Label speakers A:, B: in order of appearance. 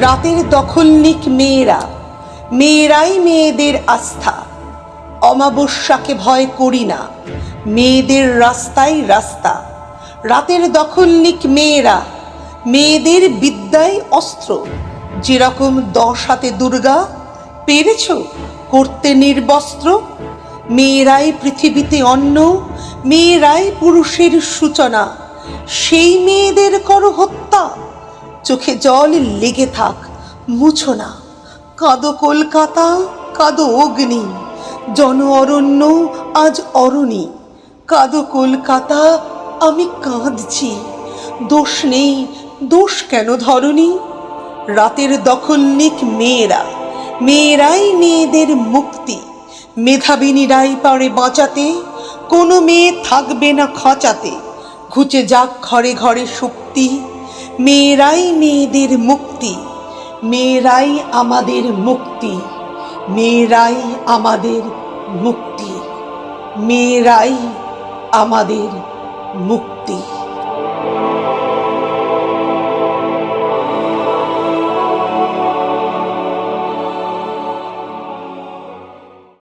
A: রাতের দখলনিক মেয়েরা, মেয়েরাই মেয়েদের আস্থা। অমাবস্যাকে ভয় করি না, মেয়েদের রাস্তাই রাস্তা। রাতের দখলনিক মেয়েরা, মেয়েদের বিদ্যায় অস্ত্র। যেরকম দশ হাতে দুর্গা, পেরেছ করতে নির্বস্ত্র? মেয়েরাই পৃথিবীতে অন্ন, মেয়েরাই পুরুষের সূচনা। সেই মেয়েদের করো হত্যা। চোখে জল লেগে থাক, মুছো না। কাঁদো কলকাতা, কাঁদো অগ্নি জন অরণ্য আজ অরণি। কাঁদো কলকাতা, আমি কাঁদছি। দোষ নেই, দোষ কেন ধরনি রাতের দখলনিক মেয়েরা, মেয়েরাই মেয়েদের মুক্তি। মেধাবিনীরাই পারে বাঁচাতে, কোনো মেয়ে থাকবে না খাঁচাতে। ঘুচে যাক ঘরে ঘরে শক্তি মেয়েরাই মেয়েদের মুক্তি মেয়েরাই আমাদের মুক্তি মেয়েরাই আমাদের মুক্তি মেয়েরাই আমাদের মুক্তি।